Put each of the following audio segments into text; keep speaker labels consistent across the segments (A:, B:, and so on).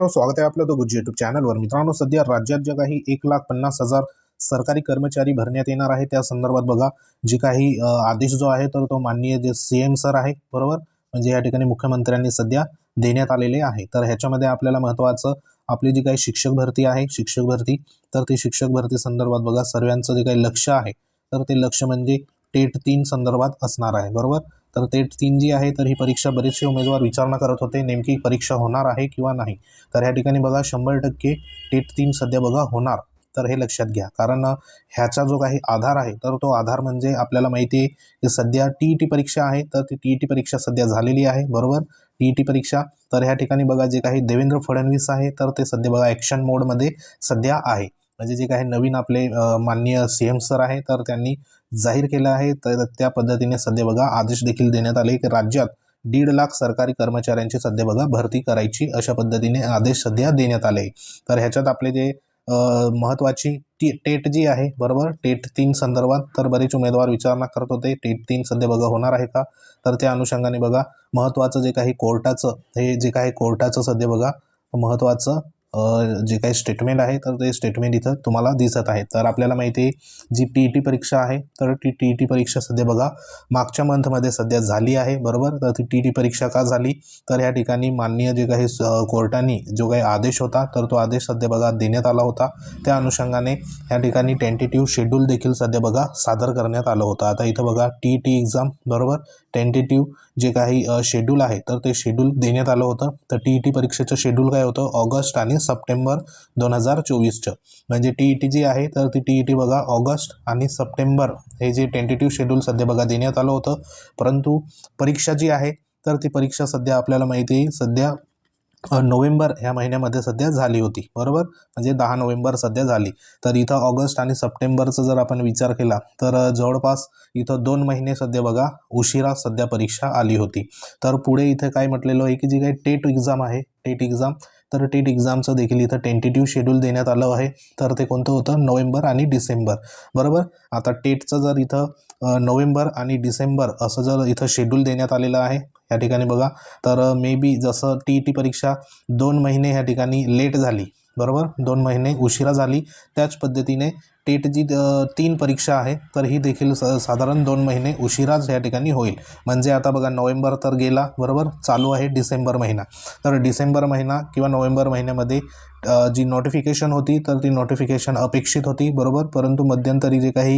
A: स्वागत आहे आपलं तो गुज्जी युट्यूब चॅनलवर मित्रांनो सध्या राज्यात जे काही एक लाख पन्नास हजार सरकारी कर्मचारी भरण्यात येणार आहे त्या संदर्भात बघा जे काही आदेश जो आहे तर तो माननीय जे सी एम सर आहे बरोबर? म्हणजे या ठिकाणी मुख्यमंत्र्यांनी सध्या देण्यात आलेले आहे. तर ह्याच्यामध्ये आपल्याला महत्त्वाचं आपली जी काही शिक्षक भरती आहे शिक्षक भरती तर ते शिक्षक भरती संदर्भात बघा सर्वांचं जे काही लक्ष आहे तर ते लक्ष म्हणजे टेट तीन संदर्भात असणार आहे बरोबर? तर ते तीन जी आहे तर ही परीक्षा बरेचसे उमेदवार विचारणा करत होते नेमकी परीक्षा होणार आहे किंवा नाही. तर ह्या ठिकाणी बघा शंभर टक्के टेट तीन सध्या बघा होणार. तर हे लक्षात घ्या. कारण ह्याचा जो काही आधार आहे तर तो आधार म्हणजे आपल्याला माहिती आहे की सध्या टी ई टी परीक्षा आहे तर ती टी ई टी परीक्षा सध्या झालेली आहे बरोबर? टी ई टी परीक्षा. तर ह्या ठिकाणी बघा जे काही देवेंद्र फडणवीस आहे तर ते सध्या बघा ॲक्शन मोडमध्ये सध्या आहे. म्हणजे जे काही नवीन आपले माननीय सी एम सर आहे तर त्यांनी जाहीर केलं आहे. तर त्या पद्धतीने सध्या बघा आदेश देखील देण्यात आले की राज्यात दीड लाख सरकारी कर्मचाऱ्यांची सध्या बघा भरती करायची अशा पद्धतीने आदेश सध्या देण्यात आले तर ह्याच्यात आपले जे महत्त्वाची टी टेट जी आहे बरोबर? टेट तीन संदर्भात तर बरेच उमेदवार विचारणा करत होते. टेट तीन सध्या बघा होणार आहे का? तर त्या अनुषंगाने बघा महत्त्वाचं जे काही कोर्टाचं हे जे काही कोर्टाचं सध्या बघा महत्त्वाचं जे काही स्टेटमेंट आहे तर ते स्टेटमेंट इथं तुम्हाला दिसत आहे. तर आपल्याला माहिती आहे जी टी ई टी परीक्षा आहे तर ती टी ई टी परीक्षा सध्या बघा मागच्या मंथमध्ये सध्या झाली आहे बरोबर? तर ती टी टी परीक्षा का झाली? तर या ठिकाणी माननीय जे काही स- कोर्टाने जो काही आदेश होता तर तो आदेश सध्या बघा देण्यात आला होता. त्या अनुषंगाने या ठिकाणी टेंटेटिव्ह शेड्यूल देखील सध्या बघा सादर करण्यात आलं होतं. आता इथं बघा टी टी एक्झाम बरोबर? टेंटेटिव्ह जे काही शेड्यूल आहे तर ते शेड्यूल देण्यात आलं होतं. तर टी ई टी परीक्षेचं शेड्यूल काय होतं? ऑगस्ट आणि सप्टेंबर दोन हजार चोवीसचं. म्हणजे टी ई टी जी आहे तर ती टी ई टी बघा ऑगस्ट आणि सप्टेंबर हे जे टेंटेटिव्ह शेड्यूल सध्या बघा देण्यात आलं होतं. परंतु परीक्षा जी आहे तर ती परीक्षा सध्या आपल्याला माहिती आहे सध्या नोव्हेंबर ह्या महिन्यामध्ये सध्या झाली होती. बरोबर? म्हणजे दहा नोव्हेंबर सध्या झाली. तर इथं ऑगस्ट आणि सप्टेंबरचा जर आपण विचार केला तर जवळपास इथं दोन महिने सध्या बघा उशिरा सध्या परीक्षा आली होती. तर पुढे इथं काय म्हटलेलं आहे की जी काही टेट एक्झाम आहे टेट एक्झाम तर टेट एक्झामचं देखील इथं टेंटेटिव्ह शेड्यूल देण्यात आलं आहे. तर ते कोणतं होतं? नोव्हेंबर आणि डिसेंबर. बरोबर? आता टेटचं जर इथं नोव्हेंबर आणि डिसेंबर असं जर इथं शेड्यूल देण्यात आलेलं आहे या ठिकाणी बघा. तर मे बी जसं टी ई टी परीक्षा दोन महिने ह्या ठिकाणी लेट झाली बरोबर? दोन महिने उशिरा झाली त्याच पद्धतीने टेट जी तीन परीक्षा आहे तर ही देखील स साधारण दोन महिने उशिराच या ठिकाणी होईल. म्हणजे आता बघा नोव्हेंबर तर गेला बरोबर? चालू आहे डिसेंबर महिना. तर डिसेंबर महिना किंवा नोव्हेंबर महिन्यामध्ये जी नोटिफिकेशन होती तर ती नोटिफिकेशन अपेक्षित होती बरोबर? परंतु मध्यंतरी जे काही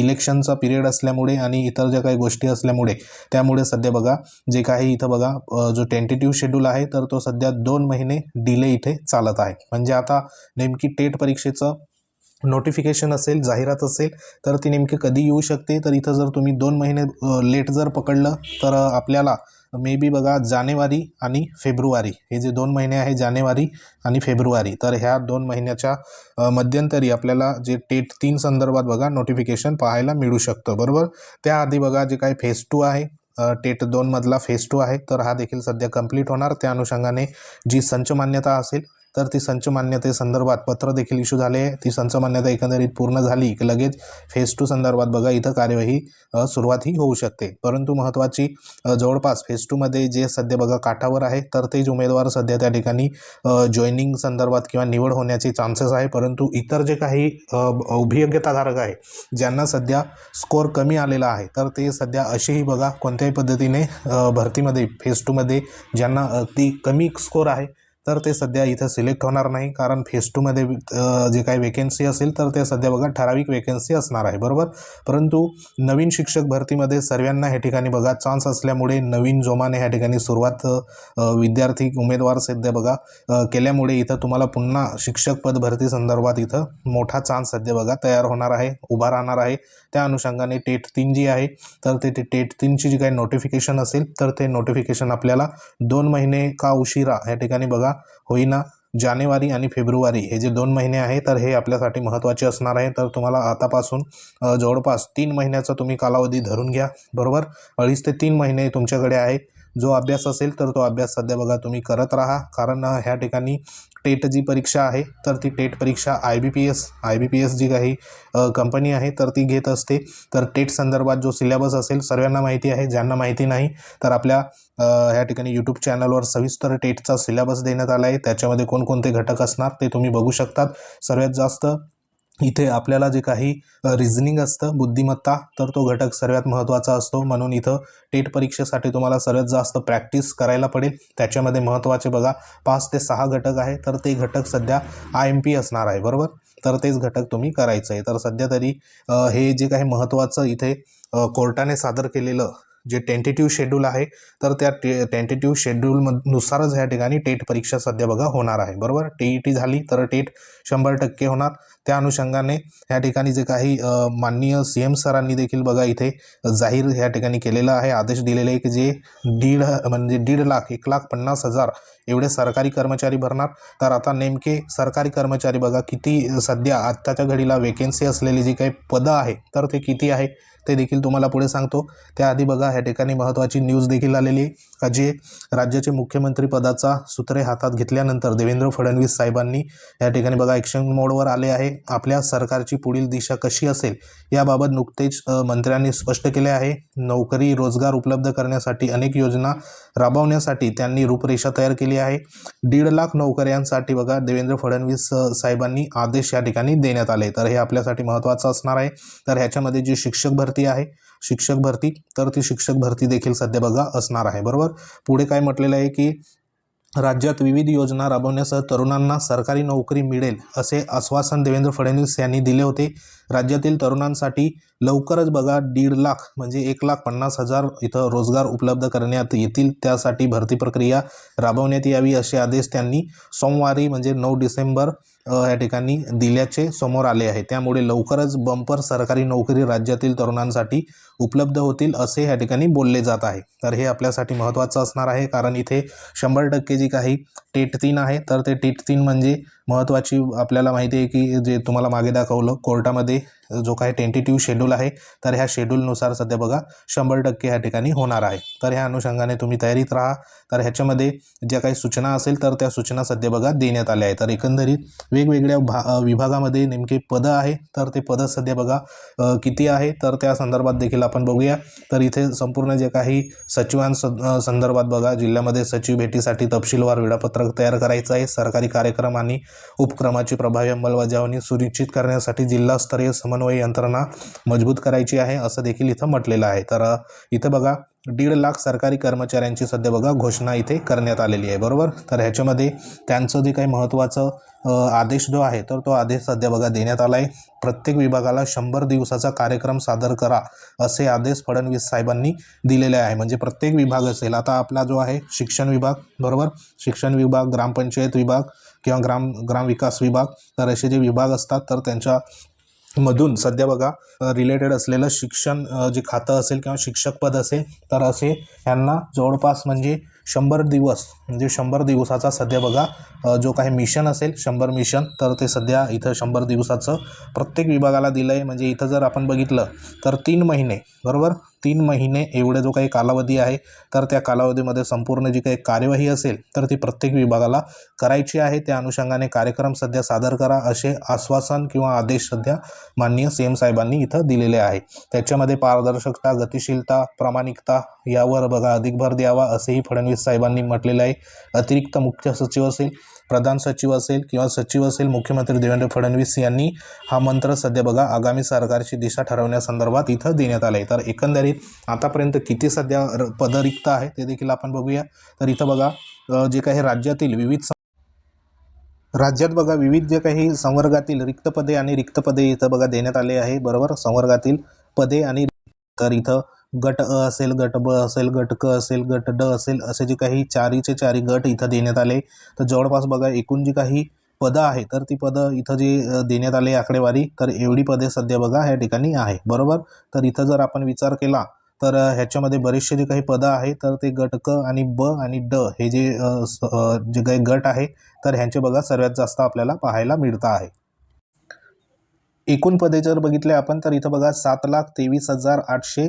A: इलेक्शनचा पिरियड असल्यामुळे आणि इतर ज्या काही गोष्टी असल्यामुळे त्यामुळे सध्या बघा जे काही इथं बघा जो टेंटेटिव्ह शेड्यूल आहे तर तो सध्या दोन महिने डिले इथे चालत आहे. म्हणजे आता नेमकी टेट परीक्षेचं नोटिफिकेशन असेल जाहिरात असेल तर ती नेमकी कधी येऊ शकते? तर इथं जर तुम्ही दोन महिने लेट जर पकडलं तर आपल्याला मे बी बघा जानेवारी आणि फेब्रुवारी. हे जे दोन महिने आहे जानेवारी आणि फेब्रुवारी तर ह्या दोन महिन्याच्या मध्यंतरी आपल्याला जे टेट तीन संदर्भात बघा नोटिफिकेशन पाहायला मिळू शकतं. बरोबर? त्याआधी बघा जे काही फेज टू आहे टेट दोनमधला फेज टू आहे तर हा देखील सध्या कंप्लीट होणार. त्या अनुषंगाने जी संच मान्यता असेल तर ती संच मान्यतेसंदर्भात पत्र देखील इश्यू झाले. ती संच मान्यता एकंदरीत पूर्ण झाली की लगेच फेज टू संदर्भात बघा इथं कार्यवाही सुरुवातही सुरुवात ही होऊ शकते. परंतु महत्त्वाची जवळपास फेज टूमध्ये जे सध्या बघा काठावर आहे तर तेच उमेदवार सध्या त्या ठिकाणी जॉईनिंग संदर्भात किंवा निवड होण्याचे चान्सेस आहे. परंतु इतर जे काही अभियोग्यताधारक आहे ज्यांना सध्या स्कोअर कमी आलेला आहे तर ते सध्या असेही बघा कोणत्याही पद्धतीने भरतीमध्ये फेज टूमध्ये ज्यांना अगदी कमी स्कोअर आहे तर ते सध्या इथं सिलेक्ट होणार नाही. कारण फेस टूमध्ये जे काही वेकेन्सी असेल तर ते सध्या बघा ठराविक वेकेन्सी असणार आहे. बरोबर? परंतु नवीन शिक्षक भरतीमध्ये सर्वांना ह्या ठिकाणी बघा चान्स असल्यामुळे नवीन जोमाने ह्या ठिकाणी सुरुवात विद्यार्थी उमेदवार सध्या बघा केल्यामुळे इथं तुम्हाला पुन्हा शिक्षक पद भरती संदर्भात इथं मोठा चान्स सध्या बघा तयार होणार आहे उभा राहणार आहे. त्या अनुषंगाने टेट तीन जी आहे तर ते ते टेट तीनची जी काही नोटिफिकेशन असेल तर ते नोटिफिकेशन आपल्याला दोन महिने का उशिरा ह्या ठिकाणी बघा होईना. जानेवारी आणि फेब्रुवारी हे जे दोन महिने आहे तर हे आपल्यासाठी महत्त्वाचे असणार आहे. तर तुम्हाला आतापासून जवळपास तीन महिन्याचा तुम्ही कालावधी धरून घ्या. बरोबर? अडीच ते तीन महिने तुमच्याकडे आहे. जो अभ्यास असेल तर तो अभ्यास सध्या बघा तुम्ही करत राहा. कारण ह्या ठिकाणी टेट जी परीक्षा आहे तर ती टेट परीक्षा I B P S I B P S जी काही कंपनी आहे तर ती घेत असते. तर टेट संदर्भात जो सिलेबस असेल सर्वांना माहिती आहे ज्यांना माहिती नाही तर आपल्या ह्या ठिकाणी यूट्यूब चॅनलवर सविस्तर टेटचा सिलेबस देण्यात आला आहे. त्याच्यामध्ये कोणकोणते घटक असणार ते तुम्ही बघू शकतात. सर्वात जास्त इथे आपल्याला जे काही रिझनिंग असतं बुद्धिमत्ता तर तो घटक सर्वात महत्त्वाचा असतो. म्हणून इथं टेट परीक्षेसाठी तुम्हाला सर्वात जास्त प्रॅक्टिस करायला पडेल. त्याच्यामध्ये महत्त्वाचे बघा पाच ते सहा घटक आहे तर ते घटक सध्या आय एम पी असणार आहे बरोबर? तर तेच घटक तुम्ही करायचं आहे. तर सध्या तरी हे जे काही महत्त्वाचं इथे कोर्टाने सादर केलेलं जे टेंटेटिव्ह शेड्यूल आहे तर त्या टे टेंटेटिव्ह शेड्यूलनुसारच ह्या ठिकाणी टेट परीक्षा सध्या बघा होणार आहे. बरोबर? टी ई टी झाली तर टेट शंभर टक्के होणार. त्या अनुषंगाने ह्या ठिकाणी जे काही माननीय सी एम सरांनी देखील बघा इथे जाहीर ह्या ठिकाणी केलेलं आहे. आदेश दिलेले आहे की जे दीड म्हणजे दीड लाख एक लाख पन्नास हजार एवढे सरकारी कर्मचारी भरणार. तर आता नेमके सरकारी कर्मचारी बघा किती सध्या आत्ताच्या घडीला वेकेन्सी असलेली जी काही पदं आहे तर ते किती आहे? ते देखील तुम्हाला पुढे सांगतो. त्याआधी बघा ह्या ठिकाणी महत्त्वाची न्यूज देखील आलेली आहे. का जे राज्याचे मुख्यमंत्री पदाचा सूत्रे हातात घेतल्यानंतर देवेंद्र फडणवीस साहेबांनी या ठिकाणी बघा ॲक्शन मोडवर आले आहे. आपल्या सरकारची पुढील दिशा कशी असेल याबाबत नुकतेच मंत्र्यांनी स्पष्ट केले आहे. नोकरी रोजगार उपलब्ध करण्यासाठी अनेक योजना राबवण्यासाठी त्यांनी रूपरेषा तयार केली आहे. दीड लाख नोकऱ्यांसाठी बघा देवेंद्र फडणवीस साहेबांनी आदेश या ठिकाणी देण्यात आले. तर हे आपल्यासाठी महत्त्वाचं असणार आहे. तर ह्याच्यामध्ये जी शिक्षक भरती आहे शिक्षक भरती तर ती शिक्षक भरती देखील सध्या बघा असणार आहे. बरोबर? पुढे काय म्हटलेलं आहे की राज्यात विविध योजना राबवण्यासह तरुणांना सरकारी नोकरी मिळेल असे आश्वासन देवेंद्र फडणवीस यांनी दिले होते. राज्यातील तरुणांसाठी लवकरच बघा दीड लाख म्हणजे एक लाख पन्नास हजार इथं रोजगार उपलब्ध करण्यात येतील. त्यासाठी भरती प्रक्रिया राबवण्यात यावी असे आदेश त्यांनी सोमवारी म्हणजे नऊ डिसेंबर या ठिकाणी दिल्याचे समोर आले आहे. त्यामुळे लवकरच बंपर सरकारी नोकरी राज्यातील तरुणांसाठी उपलब्ध होतील असे या ठिकाणी बोलले जात आहे. तर हे आपल्यासाठी महत्त्वाचं असणार आहे कारण इथे शंभर टक्के जी काही टेट तीन आहे तर ते टेट तीन म्हणजे महत्त्वाची आपल्याला माहिती आहे की जे तुम्हाला मागे दाखवलं कोर्टामध्ये जो काही टेंटेटिव्ह शेड्यूल आहे तर ह्या शेड्यूलनुसार सध्या बघा शंभर टक्के ह्या ठिकाणी होणार आहे. तर ह्या अनुषंगाने तुम्ही तयारीत राहा. तर ह्याच्यामध्ये ज्या काही सूचना असेल तर त्या सूचना सध्या बघा देण्यात आल्या आहेत. तर एकंदरीत वेगवेगळ्या भा विभागामध्ये नेमके पदं आहे तर ते पदं सध्या बघा किती आहे तर त्या संदर्भात देखील आपण बघूया. तर इथे संपूर्ण जे काही सचिवां संदर्भात बघा जिल्ह्यामध्ये सचिव भेटीसाठी तपशीलवार वेळापत्रक तयार करायचं आहे. सरकारी कार्यक्रम आणि उपक्रमाची प्रभावी अंमलबजावणी सुनिश्चित करण्यासाठी जिल्हास्तरीय समन्वय यंत्रणा मजबूत करायची आहे असं देखील इथं म्हटलेलं आहे. तर इथं बघा दीड लाख सरकारी कर्मचाऱ्यांची सध्या बघा घोषणा इथे करण्यात आलेली आहे. बरोबर? तर ह्याच्यामध्ये त्यांचं जे काही महत्त्वाचं आदेश जो आहे तर तो आदेश सध्या बघा देण्यात आला आहे. प्रत्येक विभागाला शंभर दिवसाचा कार्यक्रम सादर करा असे आदेश फडणवीस साहेबांनी दिलेले आहे. म्हणजे प्रत्येक विभाग असेल. आता आपला जो आहे शिक्षण विभाग बरोबर? शिक्षण विभाग ग्रामपंचायत विभाग किंवा ग्राम ग्रामविकास विभाग तर असे जे विभाग असतात तर त्यांच्या मधून सध्या बघा रिलेटेड असलेलं शिक्षण जे खातं असेल किंवा शिक्षक पद असेल तर असे यांना जवळपास म्हणजे शंभर दिवस म्हणजे शंभर दिवसाचा सध्या बघा जो काही मिशन असेल शंभर मिशन तर ते सध्या इथं शंभर दिवसाचं प्रत्येक विभागाला दिलं आहे म्हणजे इथं जर आपण बघितलं तर तीन महिने बरोबर? तीन महिने एवढे जो काही कालावधी आहे तर त्या कालावधीमध्ये संपूर्ण जी काही कार्यवाही असेल तर ती प्रत्येक विभागाला करायची आहे. त्या अनुषंगाने कार्यक्रम सध्या सादर करा असे आश्वासन किंवा आदेश सध्या माननीय सी एम साहेबांनी इथं दिलेले आहे. त्याच्यामध्ये पारदर्शकता गतिशीलता प्रामाणिकता यावर बघा अधिक भर द्यावा असेही फडणवीस साहेबांनी म्हटलेलं आहे. अतिरिक्त मुख्य सचिव असेल प्रधान सचिव असेल किंवा सचिव असेल मुख्यमंत्री देवेंद्र फडणवीस यांनी हा मंत्र सध्या बघा आगामी सरकारची दिशा ठरवण्यासंदर्भात इथं देण्यात आले तर एकंदरीत आतापर्यंत किती सध्या पद पदं रिक्त आहे ते देखील आपण बघूया. तर इथं बघा जे काही राज्यातील विविध राज्यात बघा विविध जे काही संवर्गातील रिक्त पदे आणि रिक्त पदे इथं बघा देण्यात आले आहे. बरोबर? संवर्गातील पदे आणि तर इथं गट अ असेल गट ब असेल गट क असेल गट ड असेल असे जे काही चारीचे चारी गट इथं देण्यात आले. तर जवळपास बघा एकूण जी काही पदं आहे तर ती पदं इथं जे देण्यात आले आकडेवारी तर एवढी पदे सध्या बघा ह्या ठिकाणी आहे. बरोबर? तर इथं जर आपण विचार केला तर ह्याच्यामध्ये बरेचसे जे काही पदं आहे तर ते गट क आणि ब आणि ड हे जे जे काही गट आहे तर ह्यांचे बघा सर्वात जास्त आपल्याला पाहायला मिळतं आहे. एकूण पदे जर बघितले आपण तर इथं बघा सात लाख तेवीस हजार आठशे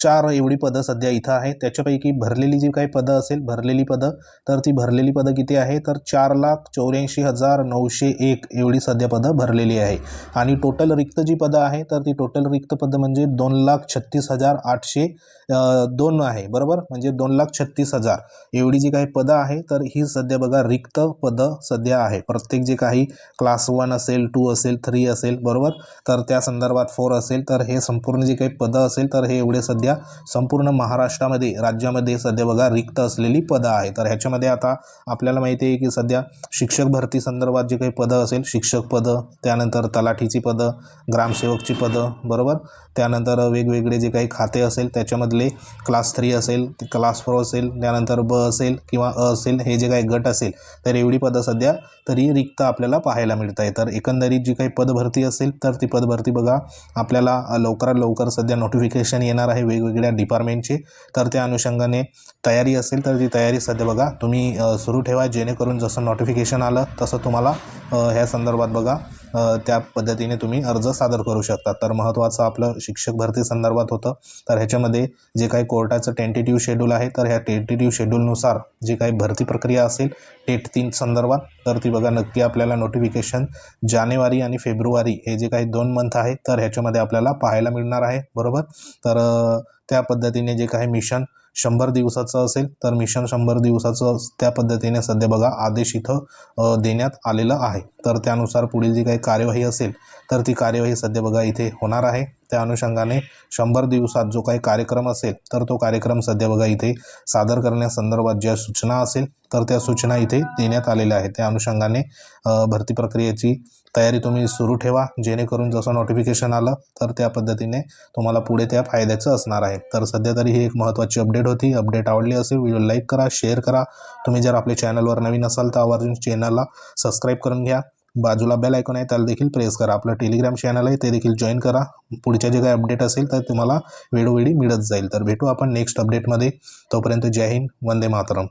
A: चार एवढी पदं सध्या इथं आहे त्याच्यापैकी भरलेली जी काही पदं असेल भरलेली पदं तर ती भरलेली पदं किती आहे तर चार लाख चौऱ्याऐंशी हजार नऊशे एक एवढी सध्या पदं भरलेली आहे. आणि टोटल रिक्त जी पदं आहे तर ती टोटल रिक्त पदं म्हणजे दोन लाख छत्तीस हजार आठशे दोन आहे. बरोबर? म्हणजे दोन लाख छत्तीस हजार. एवढी जी काही पदं आहे तर ही सध्या बघा रिक्त पदं सध्या आहे. प्रत्येक जे काही क्लास वन असेल टू असेल थ्री असेल बरोबर? तर त्या संदर्भात फोर असेल तर हे संपूर्ण जे काही पदं असेल तर हे एवढे सध्या संपूर्ण महाराष्ट्रामध्ये राज्यामध्ये सध्या बघा रिक्त असलेली पदं आहे तर ह्याच्यामध्ये आता आपल्याला माहिती आहे की सध्या शिक्षक भरती संदर्भात जे काही पदं असेल शिक्षक पदं त्यानंतर तलाठीची पदं ग्रामसेवकची पदं बरोबर? त्यानंतर वेगवेगळे जे काही खाते असेल त्याच्यामधले क्लास थ्री असेल क्लास फोर असेल त्यानंतर ब असेल किंवा अ असेल हे जे काही गट असेल तर एवढी पदं सध्या तरी रिक्त आपल्याला पाहायला मिळत आहे तर एकंदरीत जी काही पदभरती असेल तर ती पदभरती बघा आपल्याला लवकरात लवकर सध्या नोटिफिकेशन येणार आहे. वेगवेगळ्या डिपार्टमेंटचे तर त्या अनुषंगाने तयारी असेल तर ती तयारी सध्या बघा तुम्ही सुरू ठेवा जेणेकरून जसं नोटिफिकेशन आलं तसं तुम्हाला ह्या संदर्भात बघा. त्या पद्धतीने तुम्ही अर्ज सादर करू शकता. तर महत्त्वाचं आपलं शिक्षक भरती संदर्भात होतं. तर ह्याच्यामध्ये जे काही कोर्टाचं टेंटेटिव्ह शेड्यूल आहे तर ह्या टेंटेटिव्ह शेड्यूलनुसार जी काही भरती प्रक्रिया असेल टेट तीन संदर्भात तर ती बघा नक्की आपल्याला नोटिफिकेशन जानेवारी आणि फेब्रुवारी हे जे काही दोन मंथ आहे तर ह्याच्यामध्ये आपल्याला पाहायला मिळणार आहे. बरोबर? तर त्या पद्धतीने जे काही मिशन शंभर दिवसाचं असेल तर मिशन शंभर दिवसाचं त्या पद्धतीने सध्या बघा आदेश इथं देण्यात आलेलं आहे. तर त्यानुसार पुढील जी काही कार्यवाही असेल तर ती कार्यवाही सध्या बघा इथे होणार आहे. त्या अनुषंगाने शंभर दिवसात जो काही कार्यक्रम असेल तर तो कार्यक्रम सध्या बघा इथे सादर करण्यासंदर्भात ज्या सूचना असेल तर त्या सूचना इथे देण्यात आलेल्या आहेत. त्या अनुषंगाने भरती प्रक्रियेची तयारी तुम्ही सुरू ठेवा. जेणेकरून जसं नोटिफिकेशन आलं तर त्या पद्धतीने तुम्हाला पुढे त्या फायद्याचं असणार आहे. तर सध्या तरी ही एक महत्त्वाची अपडेट होती. अपडेट आवडली असेल व्हिडिओ लाईक करा शेअर करा. तुम्ही जर आपल्या चॅनलवर नवीन असाल तर आवर्जून चॅनलला सबस्क्राईब करून घ्या. बाजूला बेल ऐकून आहे त्याला देखील प्रेस करा. आपलं टेलिग्राम चॅनल आहे ते देखील जॉईन करा. पुढच्या जे काही अपडेट असेल तर तुम्हाला वेळोवेळी मिळत जाईल. तर भेटू आपण नेक्स्ट अपडेटमध्ये तोपर्यंत जय हिंद वंदे मातरम.